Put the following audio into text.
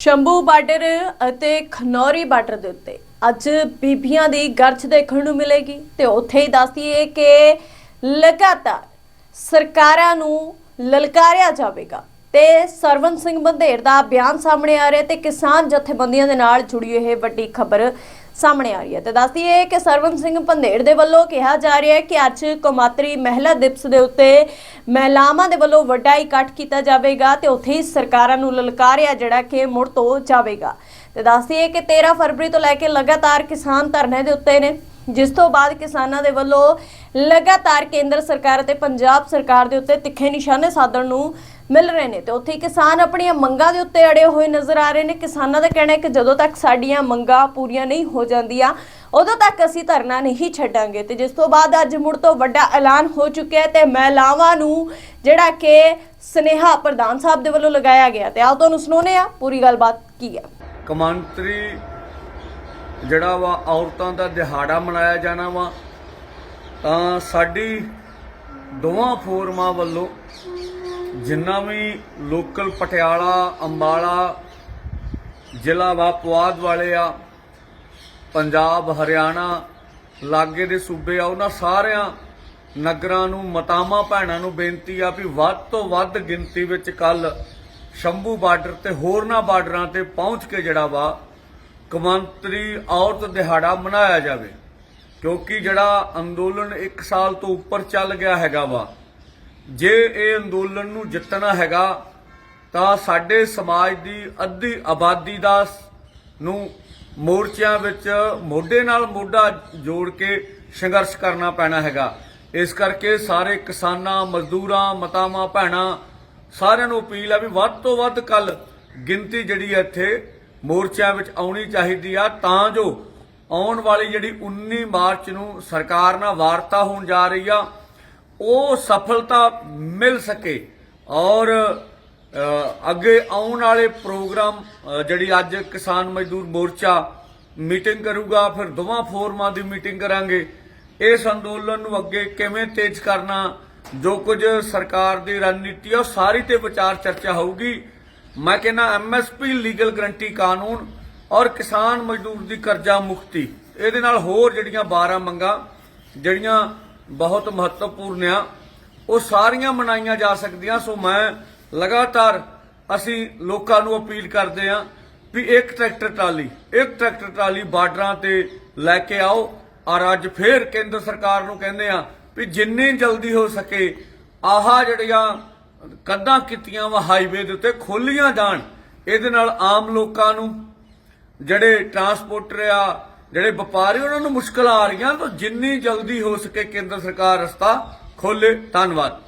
Shambhu border ਅਤੇ Khanauri border ਦੇ ਉੱਤੇ ਅੱਜ ਬੀਬੀਆਂ ਦੀ ਗਰਜ ਦੇਖਣ ਨੂੰ ਮਿਲੇਗੀ ਤੇ ਉੱਥੇ ਹੀ ਦੱਸਦੀਏ ਕਿ ਲਗਾਤਾਰ ਸਰਕਾਰਾਂ ਨੂੰ ਲਲਕਾਰਿਆ ਜਾਵੇਗਾ ਤੇ ਸਰਵਨ ਸਿੰਘ ਬੰਦੇਰ ਦਾ ਬਿਆਨ ਸਾਹਮਣੇ ਆ ਰਿਹਾ ਤੇ ਕਿਸਾਨ ਜਥੇਬੰਦੀਆਂ ਦੇ ਨਾਲ ਜੁੜੀ ਇਹ ਵੱਡੀ ਖਬਰ ਸਾਹਮਣੇ ਆ ਰਹੀ ਹੈ। ਤੇ ਦੱਸਦੀ ਹੈ ਕਿ ਸਰਵਨ ਸਿੰਘ ਪੰਧੇੜ ਦੇ ਵੱਲੋਂ ਕਿਹਾ ਜਾ ਰਿਹਾ ਹੈ ਕਿ ਅੱਜ ਕੌਮਾਤਰੀ ਮਹਿਲਾ ਦਿਵਸ ਦੇ ਉੱਤੇ ਮਹਿਲਾਵਾਂ ਦੇ ਵੱਲੋਂ ਵੱਡਾ ਇਕੱਠ ਕੀਤਾ ਜਾਵੇਗਾ ਤੇ ਉੱਥੇ ਹੀ ਸਰਕਾਰਾਂ ਨੂੰ ਲਲਕਾਰਿਆ ਜਿਹੜਾ ਕਿ ਮੁੜ ਤੋਂ ਜਾਵੇਗਾ। ਤੇ ਦੱਸਦੀ ਹੈ ਕਿ 13 ਫਰਵਰੀ ਤੋਂ ਲੈ ਕੇ ਲਗਾਤਾਰ ਕਿਸਾਨ ਧਰਨੇ ਦੇ ਉੱਤੇ ਨੇ, ਜਿਸ ਤੋਂ ਬਾਅਦ ਕਿਸਾਨਾਂ ਦੇ ਵੱਲੋਂ ਲਗਾਤਾਰ ਕੇਂਦਰ ਸਰਕਾਰ ਅਤੇ ਪੰਜਾਬ ਸਰਕਾਰ ਦੇ ਉੱਤੇ ਤਿੱਖੇ ਨਿਸ਼ਾਨੇ ਸਾਧਣ ਨੂੰ ਮਿਲ ਰਹੇ ਨੇ ਤੇ ਉੱਥੇ ਕਿਸਾਨ ਆਪਣੀਆਂ ਮੰਗਾਂ ਦੇ ਉੱਤੇ ਅੜੇ ਹੋਏ ਨਜ਼ਰ ਆ ਰਹੇ ਨੇ। ਕਿਸਾਨਾਂ ਦਾ ਕਹਿਣਾ ਹੈ ਕਿ ਜਦੋਂ ਤੱਕ ਸਾਡੀਆਂ ਮੰਗਾਂ ਪੂਰੀਆਂ ਨਹੀਂ ਹੋ ਜਾਂਦੀਆਂ, ਉਦੋਂ ਤੱਕ ਅਸੀਂ ਧਰਨਾ ਨਹੀਂ ਛੱਡਾਂਗੇ। ਤੇ ਜਿਸ ਤੋਂ ਬਾਅਦ ਅੱਜ ਮੁੜ ਤੋਂ ਵੱਡਾ ਐਲਾਨ ਹੋ ਚੁੱਕਿਆ ਹੈ ਤੇ ਮਹਿਲਾਵਾਂ ਨੂੰ ਜਿਹੜਾ ਕਿ ਸਨੇਹਾ ਪ੍ਰਧਾਨ ਸਾਹਿਬ ਦੇ ਵੱਲੋਂ ਲਗਾਇਆ ਗਿਆ। ਤੇ ਆਓ ਤੁਹਾਨੂੰ ਸੁਣਾਉਂਦੇ ਆ ਪੂਰੀ ਗੱਲਬਾਤ ਕੀ ਹੈ। ਕਮਾਂਤਰੀ ਜਿਹੜਾ ਵਾ, ਔਰਤਾਂ ਦਾ ਦਿਹਾੜਾ ਮਨਾਇਆ ਜਾਣਾ ਵਾ, ਤਾਂ ਸਾਡੀ ਦੋਵਾਂ ਫੋਰਮਾਂ ਵੱਲੋਂ ਜਿੰਨਾ ਵੀ ਲੋਕਲ ਪਟਿਆਲਾ, ਅੰਬਾਲਾ, ਜ਼ਿਲ੍ਹਾ ਵਾ ਪੁਆਧ ਵਾਲੇ ਆ, ਪੰਜਾਬ, ਹਰਿਆਣਾ, ਲਾਗੇ ਦੇ ਸੂਬੇ ਆ, ਉਹਨਾਂ ਸਾਰਿਆਂ ਨਗਰਾਂ ਨੂੰ ਮਤਾਮਾ ਭੈਣਾਂ ਨੂੰ ਬੇਨਤੀ ਆ ਵੀ ਵੱਧ ਤੋਂ ਵੱਧ ਗਿਣਤੀ ਵਿੱਚ ਕੱਲ ਸ਼ੰਭੂ ਬਾਰਡਰ ਤੇ ਹੋਰਨਾਂ ਬਾਰਡਰਾਂ ਤੇ ਪਹੁੰਚ ਕੇ ਜਿਹੜਾ ਵਾ ਕਮਾਂਤਰੀ ਔਰਤ ਦਿਹਾੜਾ ਮਨਾਇਆ ਜਾਵੇ। ਕਿਉਂਕਿ ਜਿਹੜਾ ਅੰਦੋਲਨ 1 ਸਾਲ ਤੋਂ ਉੱਪਰ ਚੱਲ ਗਿਆ ਹੈਗਾ ਵਾ ਜੇ ਇਹ ਅੰਦੋਲਨ ਨੂੰ ਜਿੱਤਣਾ ਹੈਗਾ, ਤਾਂ ਸਾਡੇ ਸਮਾਜ ਦੀ ਅੱਧੀ ਆਬਾਦੀ ਦਾ ਨੂੰ ਮੋਰਚਿਆਂ ਵਿੱਚ ਮੋਢੇ ਨਾਲ ਮੋਢਾ ਜੋੜ ਕੇ ਸੰਘਰਸ਼ ਕਰਨਾ ਪੈਣਾ ਹੈਗਾ। ਇਸ ਕਰਕੇ ਸਾਰੇ ਕਿਸਾਨਾਂ, ਮਜ਼ਦੂਰਾਂ, ਮਤਾਵਾਂ, ਭੈਣਾਂ ਸਾਰਿਆਂ ਨੂੰ ਅਪੀਲ ਆ ਵੀ ਵੱਧ ਤੋਂ ਵੱਧ ਕੱਲ ਗਿਣਤੀ ਜਿਹੜੀ ਹੈ ਇੱਥੇ ਮੋਰਚਿਆਂ ਵਿੱਚ ਆਉਣੀ ਚਾਹੀਦੀ ਆ, ਤਾਂ ਜੋ ਆਉਣ ਵਾਲੀ ਜਿਹੜੀ 19 ਮਾਰਚ ਨੂੰ ਸਰਕਾਰ ਨਾਲ ਵਾਰਤਾ ਹੋਣ ਜਾ ਰਹੀ ਆ ਉਹ ਸਫਲਤਾ ਮਿਲ ਸਕੇ ਔਰ ਅੱਗੇ ਆਉਣ ਵਾਲੇ ਪ੍ਰੋਗਰਾਮ ਜਿਹੜੀ ਅੱਜ ਕਿਸਾਨ ਮਜ਼ਦੂਰ ਮੋਰਚਾ ਮੀਟਿੰਗ ਕਰੂਗਾ, ਫਿਰ ਦੋਵਾਂ ਫੋਰਮਾਂ ਦੀ ਮੀਟਿੰਗ ਕਰਾਂਗੇ। ਇਸ ਅੰਦੋਲਨ ਨੂੰ ਅੱਗੇ ਕਿਵੇਂ ਤੇਜ਼ ਕਰਨਾ, ਜੋ ਕੁਝ ਸਰਕਾਰ ਦੀ ਰਣਨੀਤੀ ਆ, ਉਹ ਸਾਰੀ ਤੇ ਵਿਚਾਰ ਚਰਚਾ ਹੋਊਗੀ। ਮੈਂ ਕਹਿੰਦਾ ਐਮਐਸਪੀ ਲੀਗਲ ਗਰੰਟੀ ਕਾਨੂੰਨ ਔਰ ਕਿਸਾਨ ਮਜ਼ਦੂਰ ਦੀ ਕਰਜ਼ਾ ਮੁਕਤੀ, ਇਹਦੇ ਨਾਲ ਹੋਰ ਜਿਹੜੀਆਂ 12 ਮੰਗਾਂ, ਜਿਹੜੀਆਂ ਬਹੁਤ ਮਹੱਤਵਪੂਰਨ ਆ। ਉਹ ਸਾਰੀਆਂ ਮਨਾਈਆਂ ਜਾ ਸਕਦੀਆਂ, ਸੋ ਮੈਂ ਲਗਾਤਾਰ ਅਸੀਂ ਲੋਕਾਂ ਨੂੰ ਅਪੀਲ ਕਰਦੇ ਆ ਵੀ ਇੱਕ ਟਰੈਕਟਰ ਟਰਾਲੀ, ਇੱਕ ਟਰੈਕਟਰ ਟਰਾਲੀ ਬਾਰਡਰਾਂ ਤੇ ਲੈ ਕੇ ਆਓ। ਔਰ ਅੱਜ ਫੇਰ ਕੇਂਦਰ ਸਰਕਾਰ ਨੂੰ ਕਹਿੰਦੇ ਆ ਵੀ ਜਿੰਨੀ ਜਲਦੀ ਹੋ ਸਕੇ ਆਹਾ ਜਿਹੜੀਆਂ ਕੱਦਾਂ ਕੀਤੀਆਂ ਵਾ ਹਾਈਵੇ ਦੇ ਉੱਤੇ ਖੋਲੀਆਂ ਜਾਣ, ਇਹਦੇ ਨਾਲ ਆਮ ਲੋਕਾਂ ਨੂੰ ਜਿਹੜੇ ਟਰਾਂਸਪੋਰਟਰ ਆ ਜਿਹੜੇ ਵਪਾਰੀ ਉਹਨਾਂ ਨੂੰ ਮੁਸ਼ਕਲ ਆ ਰਹੀਆਂ, ਤਾਂ ਜਿੰਨੀ ਜਲਦੀ ਹੋ ਸਕੇ ਕੇਂਦਰ ਸਰਕਾਰ ਰਸਤਾ ਖੋਲੇ। ਧੰਨਵਾਦ।